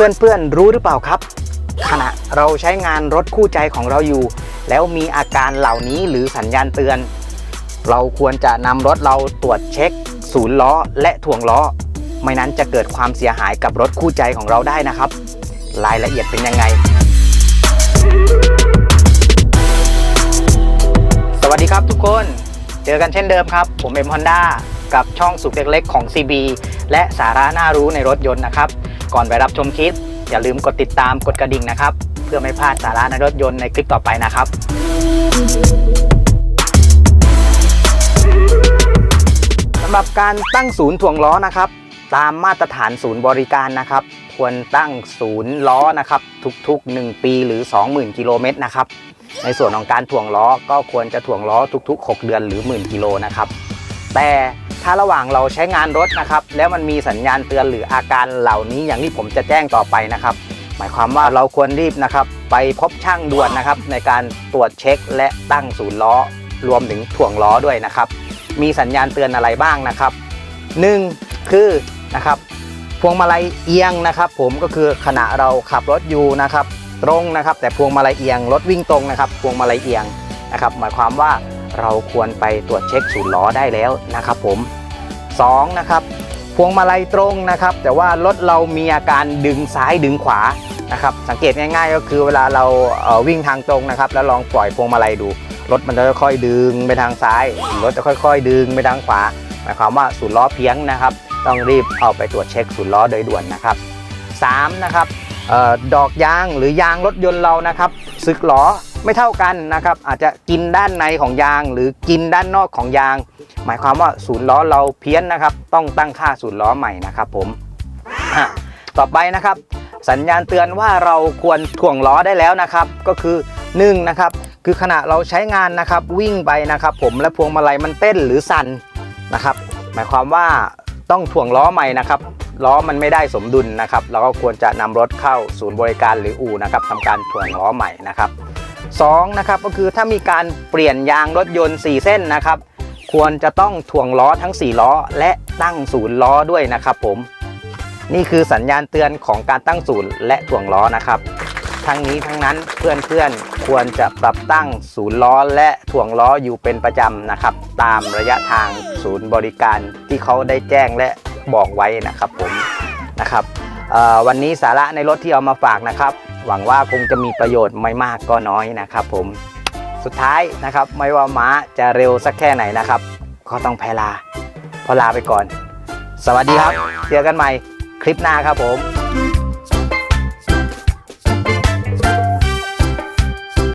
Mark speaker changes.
Speaker 1: เพื่อนๆรู้หรือเปล่าครับ ขณะเราใช้งานรถคู่ใจของเราอยู่ แล้วมีอาการเหล่านี้หรือสัญญาณเตือน เราควรจะนำรถเราตรวจเช็ค ศูนย์ล้อ และถ่วงล้อ ไม่นั้นจะเกิดความเสียหายกับรถคู่ใจของเราได้นะครับ รายละเอียดเป็นยังไง สวัสดีครับทุกคนเจอกันเช่นเดิมครับ ผมเอ็มฮอนด้ากับช่องสุขเล็กๆของ CB และสาระน่ารู้ในรถยนต์นะครับ ก่อนไปรับชมคลิป อย่าลืมกดติดตามกดกระดิ่งนะครับ เพื่อไม่พลาดสาระในรถยนต์ในคลิปต่อไปนะครับ สำหรับการตั้งศูนย์ถ่วงล้อนะครับ ตามมาตรฐานศูนย์บริการนะครับ ควรตั้งศูนย์ล้อนะครับทุกๆ 1 ปีหรือ 20,000กิโลเมตรนะครับในส่วนของการถ่วงล้อก็ควรจะถ่วงล้อทุก ๆ 6 เดือนหรือหมื่นกิโลนะครับแต่ ถ้าระหว่างเราใช้งานรถนะครับ แล้วมันมีสัญญาณเตือนหรืออาการเหล่านี้อย่างที่ผมจะแจ้งต่อไปนะครับ หมายความว่าเราควรรีบนะครับ ไปพบช่างด่วนนะครับ ในการตรวจเช็คและตั้งศูนย์ล้อ รวมถึงถ่วงล้อด้วยนะครับ มีสัญญาณเตือนอะไรบ้างนะครับหนึ่งคือนะครับพวงมาลัยเอียงนะครับ ผมก็คือขณะเราขับรถอยู่นะครับ ตรงนะครับ แต่พวงมาลัยเอียงรถวิ่งตรงนะครับ พวงมาลัยเอียงนะครับ หมายความว่า เราควรไปตรวจเช็คศูนย์ล้อได้แล้วนะครับผมสองนะครับพวงมาลัยตรงนะครับ แต่ว่ารถเรามีอาการดึงซ้ายดึงขวานะครับ สังเกตง่ายๆ ก็คือเวลาเราเวิ่งทางตรงนะครับ แล้วลองปล่อยพวงมาลัยดู รถมันจะค่อยๆดึงไปทางซ้าย รถจะค่อยๆ ดึงไปทางขวาหมายความว่าศูนย์ล้อเพี้ยงนะครับ ต้องรีบเอาไปตรวจเช็คศูนย์ล้อโดยด่วนนะครับ3นะครับออดอกยางหรือยางรถยนต์เรานะครับสึกล้อ ไม่เท่ากันนะครับ อาจจะกินด้านในของยาง หรือกินด้านนอกของยาง หมายความว่าศูนย์ล้อเราเพี้ยนนะครับ ต้องตั้งค่าศูนย์ล้อใหม่นะครับผมต่อไปนะครับ สัญญาณเตือนว่าเราควรถ่วงล้อได้แล้วนะครับ ก็คือ1นะครับคือขณะเราใช้งานนะครับวิ่งไปนะครับ ผมและพวงมาลัยมันเต้นหรือสั่นนะครับ หมายความว่าต้องถ่วงล้อใหม่นะครับล้อมันไม่ได้สมดุลนะครับ เราก็ควรจะนำรถเข้าศูนย์บริการหรืออู่นะครับทำการถ่วงล้อใหม่นะครับ สองนะครับก็คือถ้ามีการเปลี่ยนยางรถยนต์ 4 เส้นนะครับ ควรจะต้องถ่วงล้อทั้ง 4 ล้อ และตั้งศูนย์ล้อด้วยนะครับ ผม นี่คือสัญญาณเตือนของการตั้งศูนย์และถ่วงล้อนะครับ ทั้งนี้ทั้งนั้นเพื่อนๆควรจะปรับตั้งศูนย์ล้อและถ่วงล้ออยู่เป็นประจำนะครับ ตามระยะทางศูนย์บริการที่เขาได้แจ้งและบอกไว้นะครับผมนะครับวันนี้สาระในรถที่เอามาฝากนะครับ หวังว่าคงจะมีประโยชน์ไม่มากก็น้อยนะครับ ผมสุดท้ายนะครับ ไม่ว่าม้าจะเร็วสักแค่ไหนนะครับ ก็ต้องแพลาพอลาไปก่อน สวัสดีครับ เจอกันใหม่คลิปหน้าครับผม